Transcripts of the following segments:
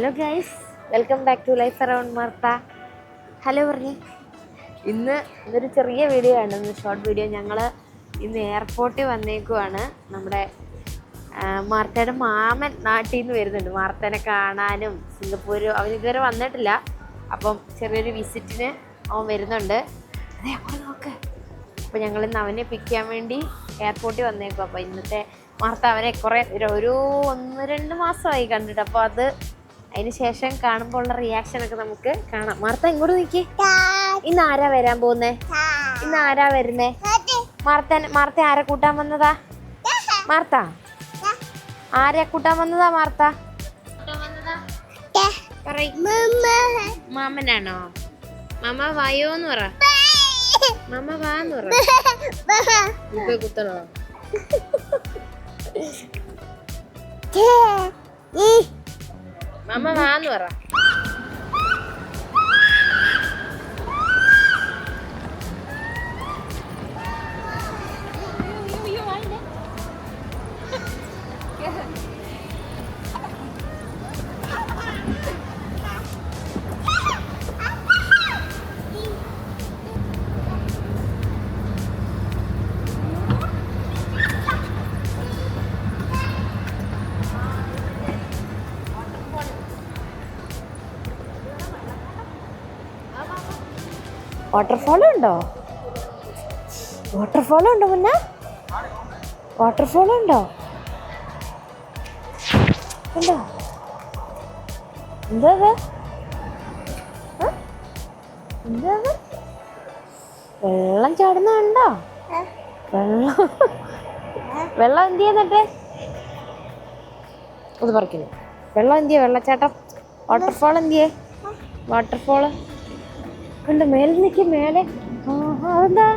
Hello guys welcome back to life around Martha hello പറഞ്ഞേ ഇന്ന് ഇന്നൊരു ചെറിയ വീഡിയോ ആണ്. ഇന്ന് ഷോർട്ട് വീഡിയോ ഞങ്ങൾ ഇന്ന് എയർപോർട്ടിൽ വന്നേക്കുവാണ്. നമ്മുടെ മാർത്തയുടെ മാമൻ നാട്ടിൽ നിന്ന് വരുന്നുണ്ട്. മാർത്തനെ കാണാനും സിംഗപ്പൂർ അവൻ ഇതുവരെ വന്നിട്ടില്ല. അപ്പം ചെറിയൊരു വിസിറ്റിന് അവൻ വരുന്നുണ്ട്. അതെ നോക്ക്. അപ്പോൾ ഞങ്ങൾ ഇന്ന് അവനെ പിക്ക് ചെയ്യാൻ വേണ്ടി എയർപോർട്ടിൽ വന്നേക്കും അപ്പോൾ ഇന്നത്തെ വാർത്ത അവനെ കുറേ ഒരു ഒന്ന് രണ്ട് മാസമായി കണ്ടിട്ട്. അപ്പോൾ അത് അതിന് ശേഷം കാണുമ്പോൾ ഉള്ള റിയാക്ഷൻ ഒക്കെ നമുക്ക് കാണാം. മാർത്ത ഇങ്ങോട്ട് നിൽക്കേ ഇന്ന് ആരാ വരാൻ പോകുന്നേ? ഇന്ന് ആരാ വരുന്നേ? മാർത്ത മാർത്ത ആരെ കൂട്ടാൻ വന്നതാ? മാർത്ത ആരെ കൂട്ടാൻ വന്നതാ മാർത്ത. മാമനാണോ? മാമ വായോന്ന് പറ. മാമ വാന്ന് പറ. കുത്തണോ? മാമ വാന്ന് പറ വാട്ടർഫോൾ ഉണ്ടോ? വാട്ടർഫോൾ ഉണ്ടോ മുന്ന? വാട്ടർഫോൾ ഉണ്ടോ? ഉണ്ടോ? എന്താ എന്താ വെള്ളം ചാടുന്നുണ്ടോ വെള്ളം. വെള്ളം എന്ത് ചെയ്യുന്നിട്ട് ഇത് പറിക്കുന്നു വെള്ളം എന്ത് ചെയ്യ വെള്ളച്ചാട്ടം? വാട്ടർഫോൾ എന്ത് ചെയ്യേ വാട്ടർഫോൾ കണ്ട് മേലെ നിൽക്കും മേലെ. അതെന്താ?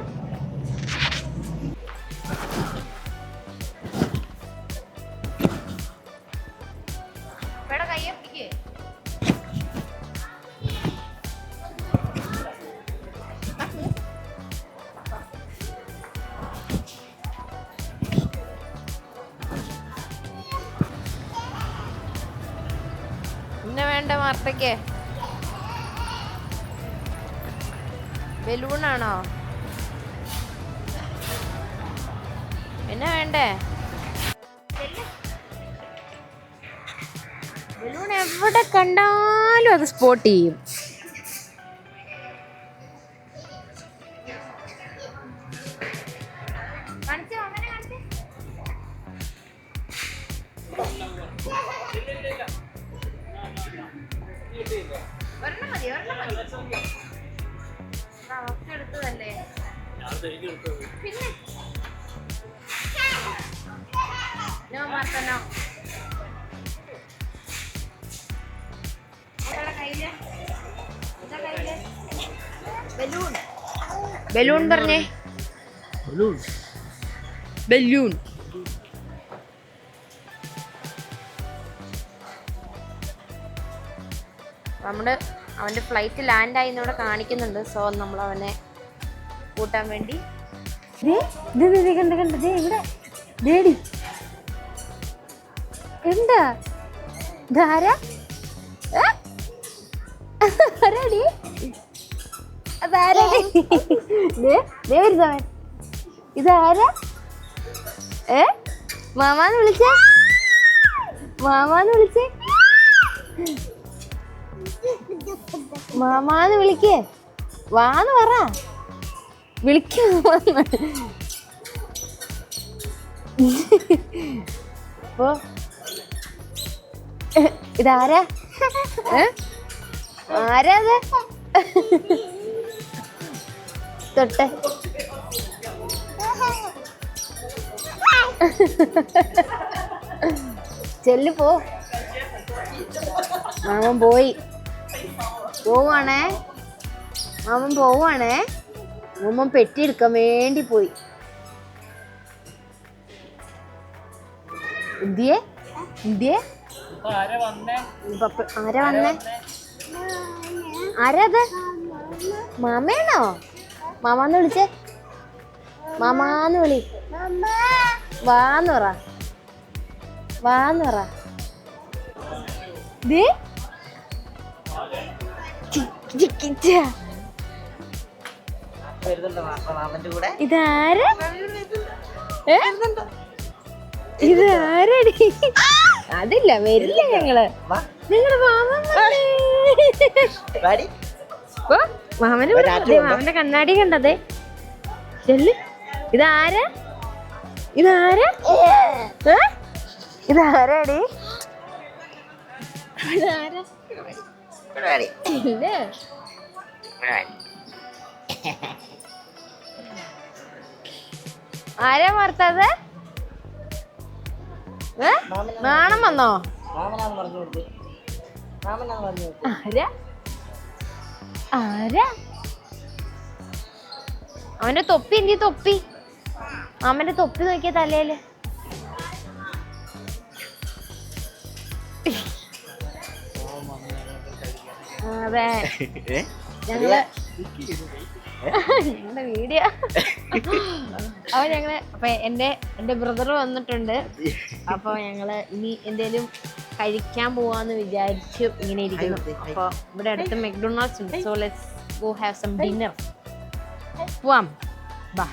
പിന്നെ വേണ്ട വാർത്തക്ക് ബലൂണാണോ? പിന്നെ വേണ്ടേ? ബലൂൺ എവിടെ കണ്ടാലും അത് സ്പോട്ട് ചെയ്യും. ബലൂൺ ബലൂൺ പറഞ്ഞേ. ബലൂൺ. നമ്മുടെ അവന്റെ ഫ്ലൈറ്റ് ലാൻഡായി എന്നിവിടെ കാണിക്കുന്നുണ്ട്. സോ നമ്മൾ അവനെ കൂട്ടാൻ വേണ്ടി. ദേ, മാമാന്ന് വിളിച്ചേ? മാമാന്ന് വിളിച്ചേ? മാമാന്ന് വിളിക്കേ. വാന്ന് പറ. വിളിക്കാന്ന് അപ്പോ ഇതാരാ? ആരാ തൊട്ടെ. ചെല്ലു പോ. മാമൻ പോയി. പോവാണേ. മാമൻ പോവാണേ. മാമൻ പെറ്റിയെടുക്കാൻ വേണ്ടി പോയി. എന്തിയേ പപ്പ- ആരാ വന്നേ? ആരാത്? മാമയാണോ? മാമാന്ന് വിളിച്ചേ. മാമാന്ന് വിളി. വാന്ന് പറ. വാന്ന് പറ. ദേ. ചിക്കിച്ച ഇതാരാ? ഇതാരടി? അതില്ല വരില്ല ഞങ്ങൾ. നിങ്ങളുടെ മാമൻ മാമന് മാമന്റെ കണ്ണാടി കണ്ടതേ. ചെല്ല്. ഇതാരാ? ഇതാരാ? ഇതാരാടി? ഇതാരാ? ഇവിടെ ആരാ മറത്തത്? നാണം വന്നോ? ആരാ? ആരാ? അവന്റെ തൊപ്പി എന്തി തൊപ്പി. അവന്റെ തൊപ്പി നോക്കിയ തലയിൽ. അതെ? ഞങ്ങൾ ഞങ്ങളുടെ വീഡിയോ. അപ്പൊ ഞങ്ങൾ അപ്പൊ എന്റെ എന്റെ ബ്രദർ വന്നിട്ടുണ്ട്. അപ്പൊ ഞങ്ങൾ ഇനി എന്തേലും കഴിക്കാൻ പോവാന്ന് വിചാരിച്ചു ഇങ്ങനെ ഇരിക്കുന്നു. അപ്പൊ ഇവിടെ അടുത്ത് മെക്ഡൊണാൾഡ്സ് ഉണ്ട്. So let's go have some dinner പോവാം. ബാ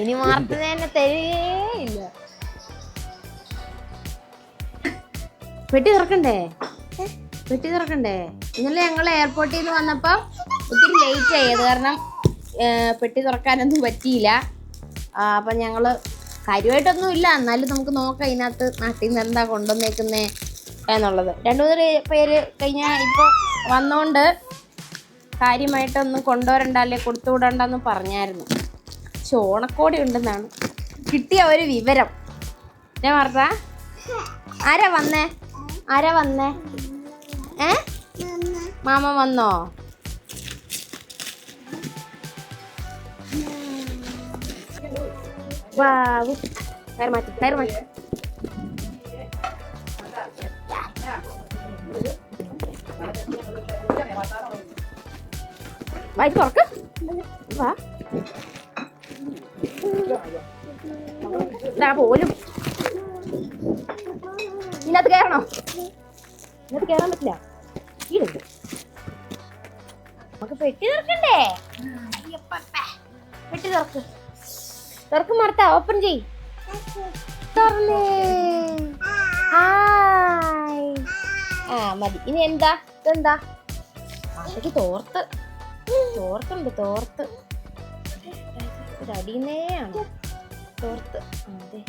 ഇനി മാർത്ത തന്നെ തരുകയില്ല പെട്ടി തുറക്കണ്ടേ? പെട്ടി തുറക്കണ്ടേ? ഇന്നലെ ഞങ്ങൾ എയർപോർട്ടിൽ നിന്ന് വന്നപ്പോൾ ഒത്തിരി ലേറ്റ് ആയത് കാരണം പെട്ടി തുറക്കാനൊന്നും പറ്റിയില്ല. അപ്പം ഞങ്ങൾ കാര്യമായിട്ടൊന്നും ഇല്ല. എന്നാലും നമുക്ക് നോക്കാം ഇതിനകത്ത് നാട്ടിൽ നിന്ന് എന്താ കൊണ്ടുവന്നേക്കുന്നേ എന്നുള്ളത്. രണ്ടു മൂന്ന് പേര് കഴിഞ്ഞാൽ ഇപ്പോൾ വന്നോണ്ട് കാര്യമായിട്ടൊന്നും കൊണ്ടുവരണ്ട അല്ലെ കൊടുത്തു വിടണ്ടെന്ന് പറഞ്ഞായിരുന്നു. പക്ഷെ ഓണക്കോടി ഉണ്ടെന്നാണ്. കിട്ടിയ ഒരു വിവരം. ഞാൻ പറഞ്ഞ ആരാ വന്നേ? ആരാ വന്നേ? ഏ? മാമ വന്നോ? ബാബു കയറി മാറ്റി. കയറി മാറ്റി. വായി തുറക്ക്. വാ. ഇതാ പോലും. ഇതിനകത്ത് കയറണോ? ഇതിനകത്ത് കയറാൻ പറ്റില്ല. ഈടുണ്ട് നമുക്ക് പെട്ടി തുറക്കണ്ടേ. പെട്ടി തുറക്ക്. തുറക്ക് മറത്ത ഓപ്പൺ ചെയ് തുറന്നേ. ഹായ്. ആ മതി. ഇനി എന്താ? ഇതെന്താ? മാഷയ്ക്ക് തോർത്ത്. തോർത്തുണ്ട് തോർത്ത്. ഒരു അടിയുന്നേ ആണ് തോർത്ത് അതെ.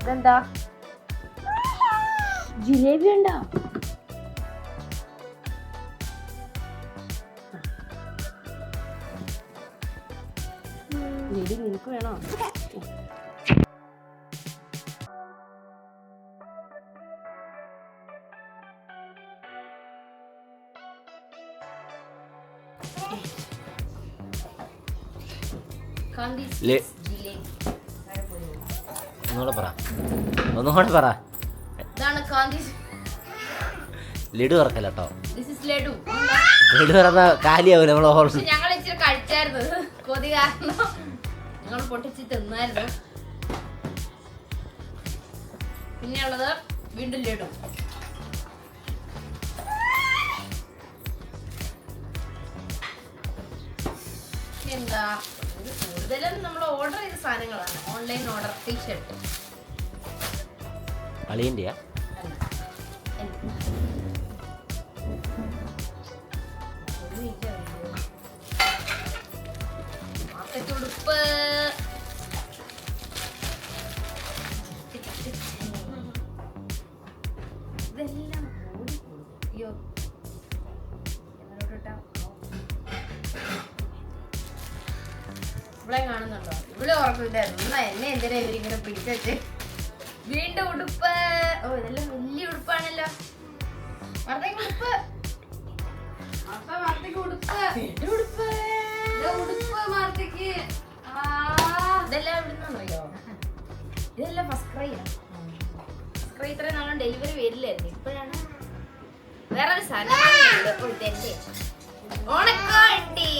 ഇതെന്താ? ജിലേബി ഉണ്ടോ? നിനക്ക് വേണോ? ഒന്നുകൂടെ പറ. ഒന്നുകൂടെ പറ. ലഡു ഇറക്കല്ലോ കേട്ടോ ലഡു. ലഡു കാലിയാവൂല കാലിയാവും നമ്മൾ ഓർമ്മ ഞങ്ങൾ ഇച്ചിരി കഴിച്ചായിരുന്നു. കൊതി കാരണം. പൊട്ടിച്ച് തിന്നായിരുന്നു. പിന്നെയുള്ളത് വീണ്ടും ലഡു. എന്താ കൂടുതലും നമ്മൾ ഓർഡർ ചെയ്ത സാധനങ്ങളാണ്. ഓൺലൈൻ ഓർഡർ ടീഷർട്ട് അളിയന്റെയാ ഇതെല്ലാം ഓടി. അയ്യോ. എന്നോട് ഇവിടെ കാണുന്നുണ്ടോ? ഇവിടെ ഉറപ്പില്ലായിരുന്നു എന്നാ എന്നെ എന്തിനാ ഇവരിങ്ങനെ പിടിച്ചു വീണ്ടും ഉടുപ്പ്. ഓ ഇതെല്ലാം വലിയ ഉടുപ്പാണല്ലോ. വാർത്തയ്ക്ക് ഉടുപ്പ്. വാർത്തയ്ക്ക് ഉടുപ്പ്. വീണ്ടും ഉടുപ്പ്. ഉടുപ്പ് വാർത്തയ്ക്ക് ഇതെല്ലാം എവിടുന്നറിയോ ഇതെല്ലാം ഫസ്റ്റ് ക്രൈ ഫസ്റ്റ് ഇപ്പൊ ഇത്ര നാളും ഡെലിവറി വരില്ലായിരുന്നു. ഇപ്പോഴാണ് വേറൊരു സാധനം ഓണക്കോട്ടി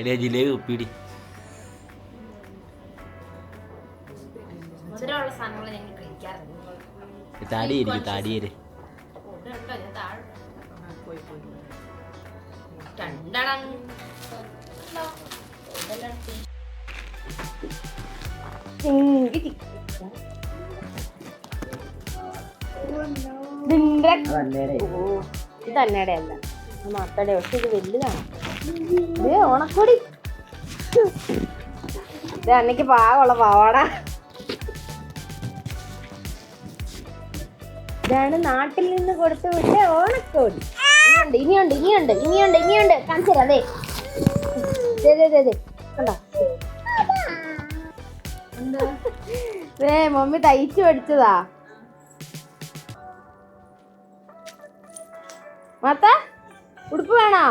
എടേ ജിലേബി ഉപ്പിടി താടിയേരി താടിയേരി. ഉണ്ട് ഉണ്ടോ ഞാൻ പക്ഷെ ഇത് വലുതാണ് ഇത് ഓണക്കൊടി ഇത് അന്നയ്ക്ക് പാകമുള്ള പാവാട ഇതാണ് നാട്ടിൽ നിന്ന് കൊടുത്തു വിട്ട ഓണക്കോടി. ഇനിയുണ്ട് ഇനിയുണ്ട് ഇനിയുണ്ട് ഇനിയുണ്ട് ഇനിയുണ്ട്. കാണിച്ചു തരാം അതെ. കണ്ടോ? ദേ മമ്മി തയ്ച്ചു പഠിച്ചതാ. മാത്ത ഉടുപ്പ് വേണോ.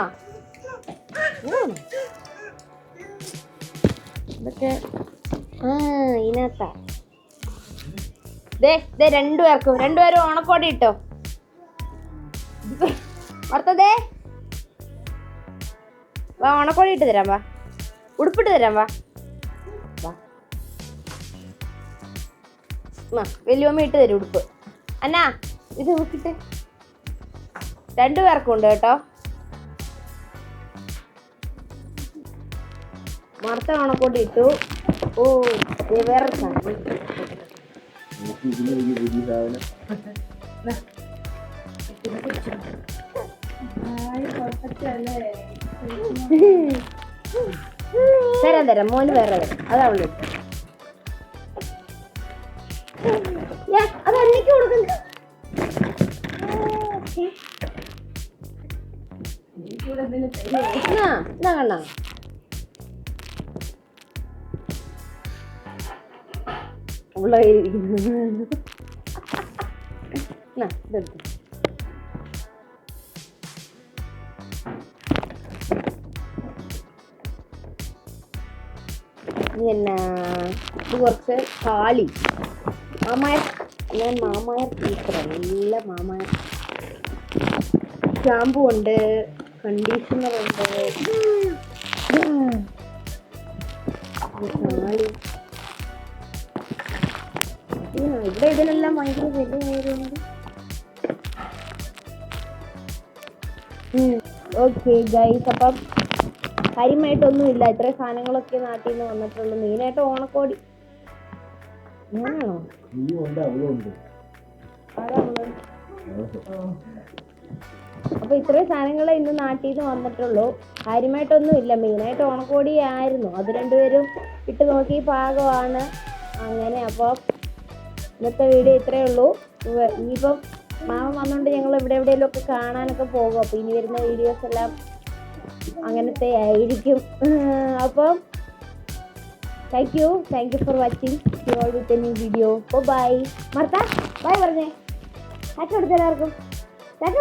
ഇതൊക്കെ ആ ഇതിനകത്താ. ദേ ദേ രണ്ടുപേർക്കും രണ്ടുപേരും ഓണക്കോടി ഇട്ടോ. ഓർത്തതേ വാ ഓണക്കോടി ഇട്ട് തരാം വാ. ഉടുപ്പിട്ട് തരാം വാ. വാ. വലിയമ്മ ഇട്ട് തരും ഉടുപ്പ്. അന്നാ ഇത് നോക്കിട്ട്. രണ്ടുപേർക്കും ഉണ്ട് കേട്ടോ. മറുത്ത ഓണക്കോടി ഇട്ടു. ഓ ദേ പുതിയ സാധനം തരാം തരാം മോന് വേറെ തരാം അതാ അവൾ. ഇട്ടത്. യാ, അത് അന്നിക്ക് കൊടുക്കുന്നു ഇന്നാ കണ്ണാ. ഉള്ള കയ്യിലിരിക്കുന്നു. എന്നാ, ഇതെടുത്തോ. ഇനി എന്നാ ഇത് കുറച്ച് കാളി മാമായ ഞാൻ മാമായ ടീച്ചർ എല്ലാം മാമായ ഷാമ്പു ഉണ്ട് കണ്ടീഷണർ ഉണ്ട് ഇത് കാളി ഇവിടെ ഇതിനെല്ലാം ഭയങ്കര വിലയായതുകൊണ്ട് ഓക്കെ ഗൈസ് അപ്പം കാര്യമായിട്ടൊന്നുമില്ല ഇത്ര സാധനങ്ങളൊക്കെ നാട്ടിൽ നിന്ന് വന്നിട്ടുള്ളൂ. മെയിനായിട്ട് ഓണക്കോടി? അപ്പൊ ഇത്രയും സാധനങ്ങൾ ഇന്ന് നാട്ടിൽ നിന്ന് വന്നിട്ടുള്ളൂ. കാര്യമായിട്ടൊന്നും ഇല്ല. മെയിനായിട്ട് ഓണക്കോടി ആയിരുന്നു. അത് രണ്ടുപേരും ഇട്ട് നോക്കി പാകമാണ്. അങ്ങനെ അപ്പോൾ ഇന്നത്തെ വീഡിയോ ഇത്രയേ ഉള്ളൂ. ഇനിയിപ്പം മാമ വന്നുകൊണ്ട് ഞങ്ങൾ ഇവിടെ എവിടെയെങ്കിലും ഒക്കെ കാണാനൊക്കെ പോകും. അപ്പോൾ ഇനി വരുന്ന വീഡിയോസ് എല്ലാം അങ്ങനത്തെ ആയിരിക്കും. അപ്പം thank you thank you for watching you all with new video oh bye Martha bye പറഞ്ഞേ. ടാറ്റ കൊടുത്തു എല്ലാവർക്കും. ടാറ്റ